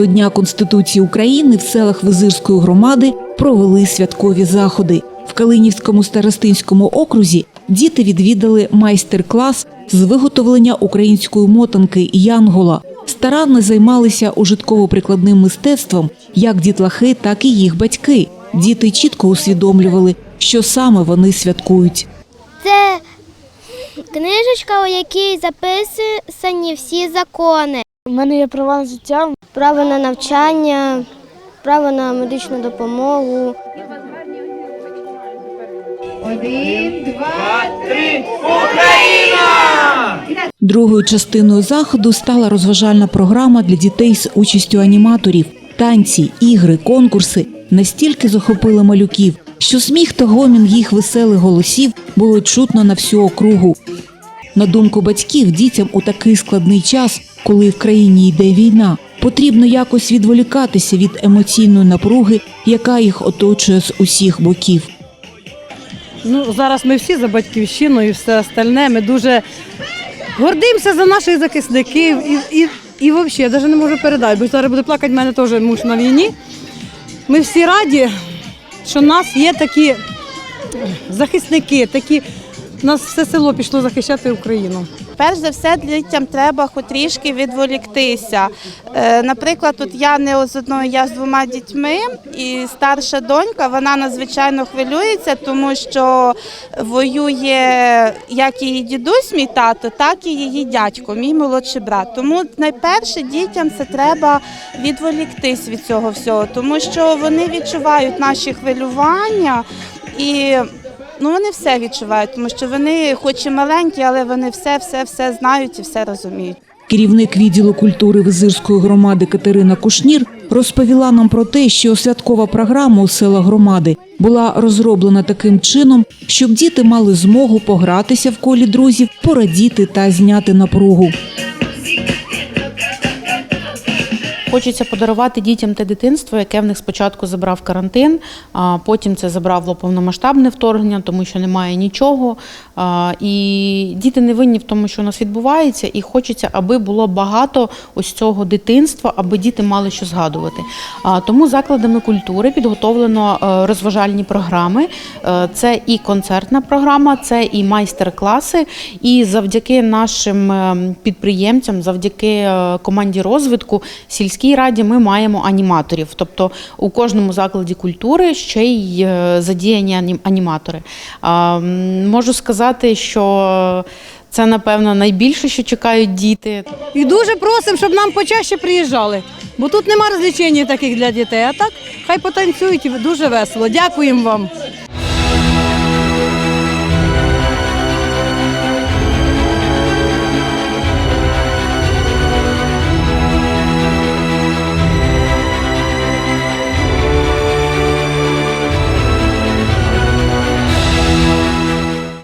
До Дня Конституції України в селах Визирської громади провели святкові заходи. В Калинівському старостинському окрузі діти відвідали майстер-клас з виготовлення української мотанки Янгола. Старанно займалися ужитково-прикладним мистецтвом як дітлахи, так і їх батьки. Діти чітко усвідомлювали, що саме вони святкують. Це книжечка, у якій записані всі закони. У мене є права на життя. Право на навчання, право на медичну допомогу. Один, два, три, Україна! Другою частиною заходу стала розважальна програма для дітей з участю аніматорів. Танці, ігри, конкурси настільки захопили малюків, що сміх та гомін їх веселих голосів було чутно на всю округу. На думку батьків, дітям у такий складний час, коли в країні йде війна, потрібно якось відволікатися від емоційної напруги, яка їх оточує з усіх боків. Ну, зараз ми всі за батьківщину і все остальне. Ми дуже гордимося за наших захисників і, і, і взагалі, я навіть не можу передати, бо зараз буде плакати, в мене теж муж на війні. Ми всі раді, що в нас є такі захисники, такі, нас все село пішло захищати Україну. Перш за все, дітям треба хоч трішки відволіктися. Е, Наприклад, тут я не з одною, я з двома дітьми, і старша донька вона надзвичайно хвилюється, тому що воює як її дідусь, мій тато, так і її дядько, мій молодший брат. Тому найперше дітям це треба відволіктись від цього всього, тому що вони відчувають наші хвилювання і. Ну, вони все відчувають, тому що вони, хоч і маленькі, але вони все, все, все знають і все розуміють. Керівник відділу культури Визирської громади Катерина Кушнір розповіла нам про те, що святкова програма у села громади була розроблена таким чином, щоб діти мали змогу погратися в колі друзів, порадіти та зняти напругу. Хочеться подарувати дітям те дитинство, яке в них спочатку забрав карантин, а потім це забрало повномасштабне вторгнення, тому що немає нічого. І діти не винні в тому, що у нас відбувається, і хочеться, аби було багато ось цього дитинства, аби діти мали що згадувати. Тому закладами культури підготовлено е, розважальні програми. Е, Це і концертна програма, це і майстер-класи. І завдяки нашим е, підприємцям, завдяки е, команді розвитку сільській раді ми маємо аніматорів. Тобто у кожному закладі культури ще й е, задіяні анім- аніматори. Можу сказати, що це напевно найбільше, що чекають діти. І дуже просимо, щоб нам почаще приїжджали, бо тут нема розвлечень таких для дітей. А так хай потанцюють і дуже весело. Дякуємо вам.